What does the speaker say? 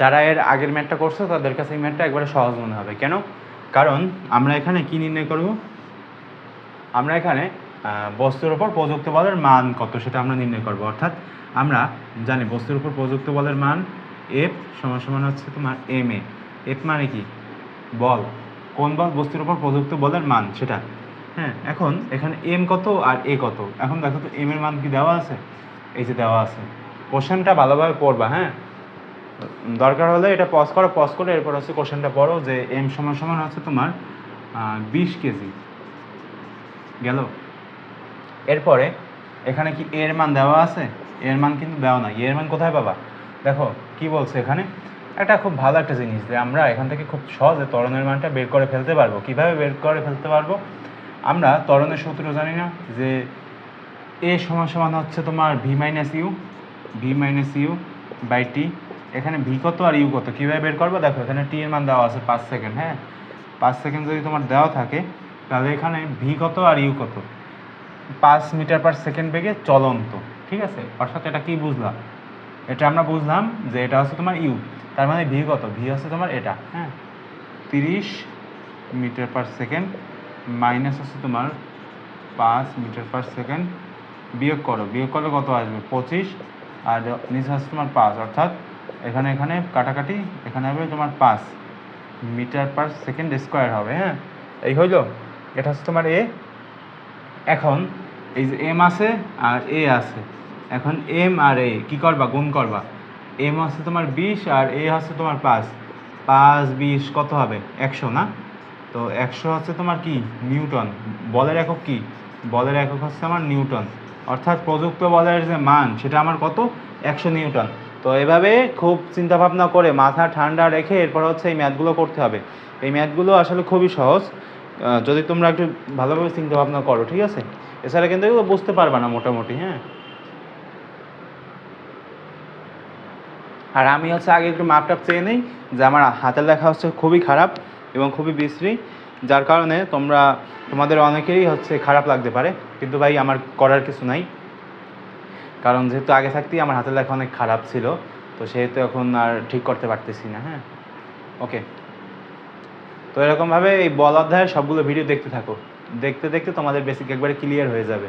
যারা এর আগের ম্যাটটা করছ, তাদের কাছে এই ম্যাটটা একবারে সহজ মনে হবে। কেন? কারণ আমরা এখানে কি নির্ণয় করব? আমরা এখানে বস্তুর উপর প্রযুক্ত বলের মান কত সেটা আমরা নির্ণয় করব। অর্থাৎ আমরা জানি বস্তুর উপর প্রযুক্ত বলের মান এফ সমান সমান হচ্ছে তোমার এম এ এফ মানে কি? বল। কোন বল? বস্তুর উপর প্রযুক্ত বলের মান, সেটা। হ্যাঁ এখন এখানে এম কত আর এ কত? এখন দেখো তো এম এর মান কি দেওয়া আছে? এই যে দেওয়া আছে। কোশ্চেনটা ভালোভাবে পড়বা হ্যাঁ? দরকার হলে এটা পজ করো পজ করে এরপর হচ্ছে কোশ্চেনটা পড়ো যে এম সমান সমান হচ্ছে তোমার বিশ কেজি গেল? এরপরে এখানে কি এর মান দেওয়া আছে? এর মান কিন্তু দেওয়া না এর মান কোথায় পাবা? দেখো, কি বলছে এখানে? একটা খুব ভালো একটা জিনিস যে আমরা এখান থেকে খুব সহজে ত্বরণের মানটা বের করে ফেলতে পারব। কীভাবে বের করে ফেলতে পারব? আমরা ত্বরণের সূত্র জানি না যে এ সমান সমান হচ্ছে তোমার V minus U V minus U by T এখানে ভি কত আর ইউ কত? কীভাবে বের করব? দেখো, এখানে টি এর মান দেওয়া আছে পাঁচ সেকেন্ড হ্যাঁ? পাঁচ সেকেন্ড যদি তোমার দেওয়া থাকে, তাহলে এখানে ভি কত আর ইউ কত? পাঁচ মিটার পার সেকেন্ড বেগে চলন্ত, ঠিক আছে? অর্থাৎ এটা কি বুঝলাম এটা আমরা বুঝলাম যে এটা হচ্ছে তোমার ইউ তার মানে ভি কত? ভি হচ্ছে তোমার এটা হ্যাঁ? তিরিশ মিটার পার সেকেন্ড মাইনাস হচ্ছে তোমার পাঁচ মিটার পার সেকেন্ড বিয়োগ করো। বিয়োগ করলে কত আসবে? পঁচিশ, আর নিচে হচ্ছে তোমার পাঁচ, অর্থাৎ এখানে এখানে, কাটাকাটি, এখানে হবে তোমার পাঁচ মিটার পার সেকেন্ড স্কোয়ার হবে হ্যাঁ? এই হইল, এটা হচ্ছে তোমার এ। এখন, এই যে এম আছে আর এ আছে। এখন এম আর এ, কি করবা? গুণ করবা। এম হচ্ছে তোমার বিশ আর এ হচ্ছে তোমার পাঁচ। পাঁচ, বিশ, কত হবে? একশো, না? তো একশো হচ্ছে তোমার কি? নিউটন। বলের একক কি? বলের একক হচ্ছে আমার নিউটন। অর্থাৎ প্রযুক্ত বলের যে মান, সেটা আমার কত? একশো নিউটন। তো এভাবে খুব চিন্তা ভাবনা করে মাথা ঠান্ডা রেখে এরপর হচ্ছে এই ম্যাথগুলো করতে হবে। এই ম্যাথগুলো আসলে খুবই সহজ। যদি তোমরা একটু ভালোভাবে চিন্তা ভাবনা করো, ঠিক আছে? এছাড়া কিন্তু এগুলো বুঝতে পারবা না মোটামুটি হ্যাঁ? আর আমি হচ্ছে আগে একটু মাপটাপ চেয়ে নিই যে আমার হাতের লেখা হচ্ছে খুবই খারাপ এবং খুবই বিশ্রী, যার কারণে তোমরা, তোমাদের অনেকেরই হচ্ছে খারাপ লাগতে পারে। কিন্তু ভাই, আমার করার কিছু নাই। কারণ যেহেতু আগে থাকতেই আমার হাতের লেখা অনেক খারাপ ছিল, তো সেহেতু এখন আর ঠিক করতে পারতেছি না হ্যাঁ? ওকে তো এরকমভাবে এই বল অধ্যায়ের সবগুলো ভিডিও দেখতে থাকো। দেখতে দেখতে তোমাদের বেসিক একবারে ক্লিয়ার হয়ে যাবে।